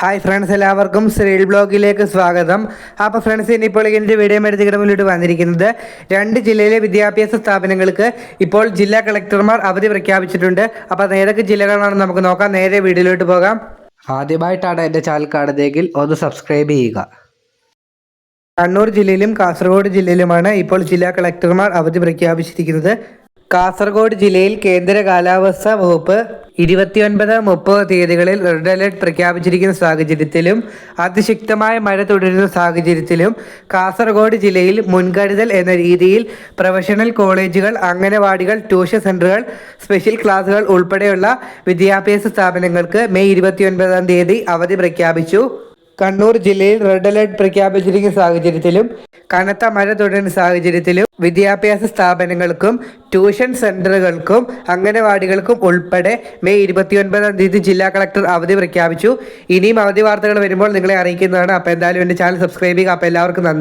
Hi friends എല്ലാവർക്കും ശ്രീൽ ബ്ലോഗിലേക്ക് സ്വാഗതം. അപ്പോൾ ഫ്രണ്ട്സ് ഇനിയിപ്പോൾ ഇതിന്റെ വീഡിയോ എടുത്തിട്ട് വന്നിരിക്കുന്നത് രണ്ട് ജില്ലയിലെ വിദ്യാഭ്യാസ സ്ഥാപനങ്ങൾക്ക് ഇപ്പോൾ ജില്ലാ കളക്ടർമാർ അവധി പ്രഖ്യാപിച്ചിട്ടുണ്ട്. അപ്പോൾ ഏതൊക്കെ ജില്ലകളാണെന്ന് നമുക്ക് നോക്കാം. നേരെ വീഡിയോയിലോട്ട് പോകാം. ആദ്യമായിട്ടാണ് എന്റെ ചാനൽ കാണുന്നതെങ്കിൽ ഒന്ന് സബ്സ്ക്രൈബ് ചെയ്യുക. കണ്ണൂർ ജില്ലയിലും കാസർഗോഡ് ജില്ലയിലുമാണ് ഇപ്പോൾ ജില്ലാ കളക്ടർമാർ അവധി പ്രഖ്യാപിച്ചിരിക്കുന്നത്. കാസർഗോഡ് ജില്ലയിൽ കേന്ദ്ര കാലാവസ്ഥാ വകുപ്പ് ഇരുപത്തിയൊൻപത് മുപ്പത് തീയതികളിൽ റെഡ് അലർട്ട് പ്രഖ്യാപിച്ചിരിക്കുന്ന സാഹചര്യത്തിലും അതിശക്തമായ മഴ തുടരുന്ന സാഹചര്യത്തിലും കാസർഗോഡ് ജില്ലയിൽ മുൻകരുതൽ എന്ന രീതിയിൽ പ്രൊഫഷണൽ കോളേജുകൾ അംഗനവാടികൾ ട്യൂഷൻ സെന്ററുകൾ സ്പെഷ്യൽ ക്ലാസുകൾ ഉൾപ്പെടെയുള്ള വിദ്യാഭ്യാസ സ്ഥാപനങ്ങൾക്ക് മെയ് ഇരുപത്തിയൊൻപതാം തീയതി അവധി പ്രഖ്യാപിച്ചു. കണ്ണൂർ ജില്ലയിൽ റെഡ് അലർട്ട് പ്രഖ്യാപിച്ചിരിക്കുന്ന സാഹചര്യത്തിലും കനത്ത മഴ തുടരുന്ന സാഹചര്യത്തിലും വിദ്യാഭ്യാസ സ്ഥാപനങ്ങൾക്കും ട്യൂഷൻ സെന്ററുകൾക്കും അംഗനവാടികൾക്കും ഉൾപ്പെടെ മെയ് ഇരുപത്തിയൊൻപതാം തീയതി ജില്ലാ കളക്ടർ അവധി പ്രഖ്യാപിച്ചു. ഇനിയും അവധി വാർത്തകൾ വരുമ്പോൾ നിങ്ങളെ അറിയിക്കുന്നതാണ്. അപ്പോൾ എന്തായാലും എന്റെ ചാനൽ സബ്സ്ക്രൈബ് ചെയ്യുക. അപ്പോൾ എല്ലാവർക്കും നന്ദി.